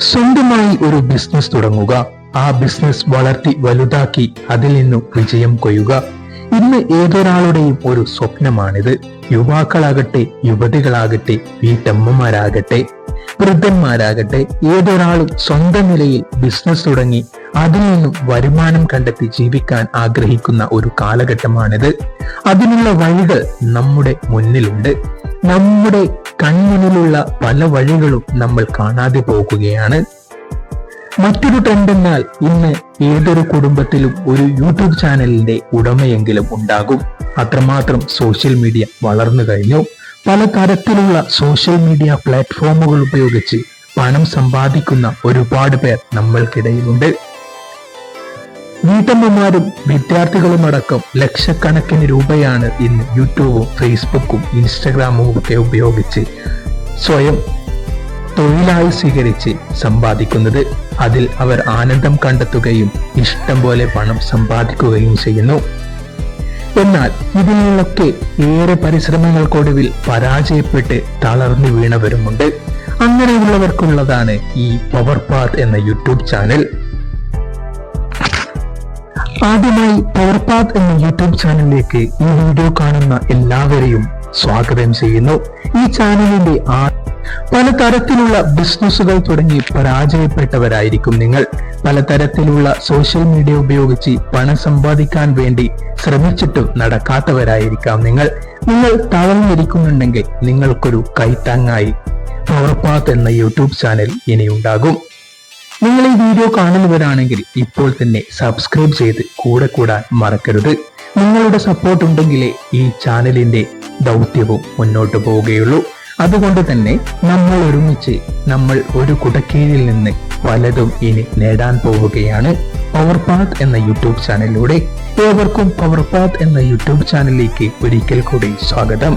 സ്വന്തമായി ഒരു ബിസിനസ് തുടങ്ങുക. ആ ബിസിനസ് വളർത്തി വലുതാക്കി അതിൽ നിന്നും വിജയം കൊയ്യുക. ഇന്ന് ഏതൊരാളുടെയും ഒരു സ്വപ്നമാണിത്. യുവാക്കളാകട്ടെ യുവതികളാകട്ടെ വീട്ടമ്മമാരാകട്ടെ വൃദ്ധന്മാരാകട്ടെ ഏതൊരാളും സ്വന്തം നിലയിൽ ബിസിനസ് തുടങ്ങി അതിൽ നിന്നും വരുമാനം കണ്ടെത്തി ജീവിക്കാൻ ആഗ്രഹിക്കുന്ന ഒരു കാലഘട്ടമാണിത്. അതിനുള്ള വഴികൾ നമ്മുടെ മുന്നിലുണ്ട്. നമ്മുടെ കൺമുന്നിലുള്ള പല വഴികളും നമ്മൾ കാണാതെ പോകുകയാണ്. മറ്റൊരു ട്രെൻഡ് എന്നാൽ ഇന്ന് ഏതൊരു കുടുംബത്തിലും ഒരു യൂട്യൂബ് ചാനലിന്റെ ഉടമയെങ്കിലും ഉണ്ടാകും. അത്രമാത്രം സോഷ്യൽ മീഡിയ വളർന്നു കഴിഞ്ഞു. പല തരത്തിലുള്ള സോഷ്യൽ മീഡിയ പ്ലാറ്റ്ഫോമുകൾ ഉപയോഗിച്ച് പണം സമ്പാദിക്കുന്ന ഒരുപാട് പേർ നമ്മൾക്കിടയിലുണ്ട്. വീട്ടമ്മമാരും വിദ്യാർത്ഥികളും അടക്കം ലക്ഷക്കണക്കിന് രൂപയാണ് ഇന്ന് യൂട്യൂബും ഫേസ്ബുക്കും ഇൻസ്റ്റഗ്രാമും ഒക്കെ ഉപയോഗിച്ച് സ്വയം തൊഴിലായി സ്വീകരിച്ച് സമ്പാദിക്കുന്നത്. അതിൽ അവർ ആനന്ദം കണ്ടെത്തുകയും ഇഷ്ടം പോലെ പണം സമ്പാദിക്കുകയും ചെയ്യുന്നു. എന്നാൽ ഇതിനുള്ളൊക്കെ ഏറെ പരിശ്രമങ്ങൾക്കൊടുവിൽ പരാജയപ്പെട്ട് തളർന്നു വീണവരുമുണ്ട്. അങ്ങനെയുള്ളവർക്കുള്ളതാണ് ഈ പവർ പാത്ത് എന്ന യൂട്യൂബ് ചാനൽ. ആദ്യമായി പവർപാത് എന്ന യൂട്യൂബ് ചാനലിലേക്ക് ഈ വീഡിയോ കാണുന്ന എല്ലാവരെയും സ്വാഗതം ചെയ്യുന്നു. ഈ ചാനലിന്റെ ആ പലതരത്തിലുള്ള ബിസിനസ്സുകൾ തുടങ്ങി പരാജയപ്പെട്ടവരായിരിക്കും നിങ്ങൾ. പലതരത്തിലുള്ള സോഷ്യൽ മീഡിയ ഉപയോഗിച്ച് പണം സമ്പാദിക്കാൻ വേണ്ടി ശ്രമിച്ചിട്ടും നടക്കാത്തവരായിരിക്കാം നിങ്ങൾ. നിങ്ങൾ തളർന്നിരിക്കുന്നുണ്ടെങ്കിൽ നിങ്ങൾക്കൊരു കൈത്താങ്ങായി പവർപാത്ത് എന്ന യൂട്യൂബ് ചാനൽ ഇനിയുണ്ടാകും. നിങ്ങൾ ഈ വീഡിയോ കാണുന്നവരാണെങ്കിൽ ഇപ്പോൾ തന്നെ സബ്സ്ക്രൈബ് ചെയ്ത് കൂടെ കൂടാൻ മറക്കരുത്. നിങ്ങളുടെ സപ്പോർട്ട് ഉണ്ടെങ്കിലേ ഈ ചാനലിന്റെ ദൗത്യവും മുന്നോട്ട് പോവുകയുള്ളൂ. അതുകൊണ്ട് തന്നെ നമ്മൾ ഒരുമിച്ച് നമ്മൾ ഒരു കുടക്കീഴിൽ നിന്ന് പലതും ഇനി നേടാൻ പോവുകയാണ്. പവർ പാത്ത് എന്ന യൂട്യൂബ് ചാനലിലൂടെ ഏവർക്കും പവർ പാത്ത് എന്ന യൂട്യൂബ് ചാനലിലേക്ക് ഒരിക്കൽ കൂടി സ്വാഗതം.